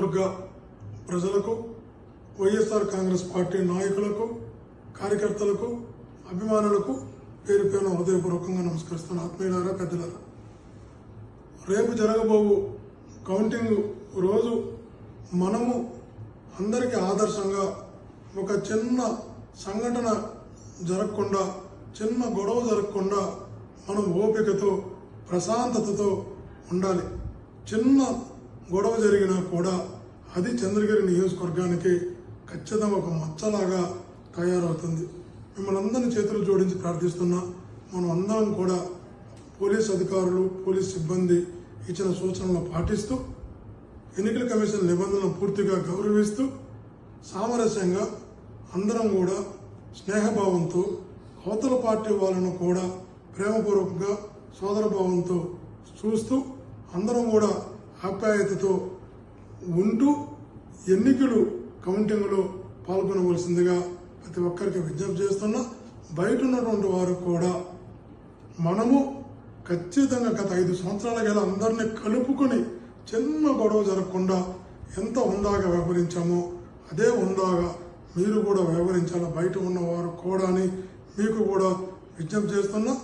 నియోజకవర్గ ప్రజలకు వైఎస్ఆర్ కాంగ్రెస్ పార్టీ నాయకులకు కార్యకర్తలకు అభిమానులకు పేరు పేరు హృదయపూర్వకంగా నమస్కరిస్తాను ఆత్మీయులారా పెద్దలారా రేపు జరగబోవు కౌంటింగ్ రోజు మనము అందరికీ ఆదర్శంగా ఒక చిన్న సంఘటన జరగకుండా చిన్న గొడవ జరగకుండా మనం ఓపికతో ప్రశాంతతతో ఉండాలి. చిన్న గొడవ జరిగినా కూడా అది చంద్రగిరి నియోజకవర్గానికి ఖచ్చితంగా ఒక మచ్చలాగా తయారవుతుంది. మిమ్మల్ని అందరిని చేతులు జోడించి ప్రార్థిస్తున్నా మనం అందరం కూడా పోలీస్ అధికారులు పోలీస్ సిబ్బంది ఇచ్చిన సూచనలను పాటిస్తూ ఎన్నికల కమిషన్ నిబంధనలను పూర్తిగా గౌరవిస్తూ సామరస్యంగా అందరం కూడా స్నేహభావంతో అవతల పార్టీ వాళ్ళను కూడా ప్రేమపూర్వకంగా సోదరభావంతో చూస్తూ అందరం కూడా ఆప్యాయతతో ఉంటూ ఎన్నికలు కౌంటింగ్లో పాల్గొనవలసిందిగా ప్రతి ఒక్కరికి విజ్ఞప్తి చేస్తున్నా. బయట ఉన్నటువంటి వారు కూడా మనము ఖచ్చితంగా గత ఐదు సంవత్సరాల గల అందరినీ కలుపుకొని చిన్న గొడవ జరగకుండా ఎంత ఉందాగా వ్యవహరించామో అదే ఉందాగా మీరు కూడా వ్యవహరించాలి. బయట ఉన్నవారు కూడా అని మీకు కూడా విజ్ఞప్తి చేస్తున్నా.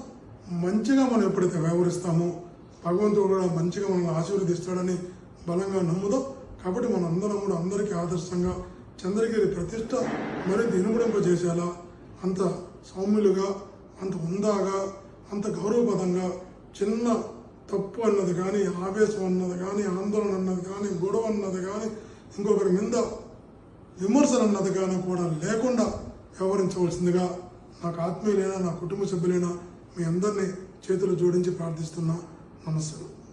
మంచిగా మనం ఎప్పుడైతే వ్యవహరిస్తామో భగవంతుడు కూడా మంచిగా మనల్ని ఆశీర్వదిస్తాడని బలంగా నమ్ముదాం. కాబట్టి మన అందరం కూడా అందరికీ ఆదర్శంగా చంద్రగిరి ప్రతిష్ట మరింత ఇనుమడింపజేసేలా అంత సౌమ్యులుగా అంత ఉందాగా అంత గౌరవపదంగా చిన్న తప్పు అన్నది కానీ ఆవేశం అన్నది కానీ ఆందోళన అన్నది కానీ గొడవ అన్నది కానీ ఇంకొకరి మీద విమర్శలు అన్నది కానీ కూడా లేకుండా వ్యవహరించవలసిందిగా నాకు ఆత్మీయులైనా నా కుటుంబ సభ్యులైనా మీ అందరినీ చేతులు జోడించి ప్రార్థిస్తున్నా. 話す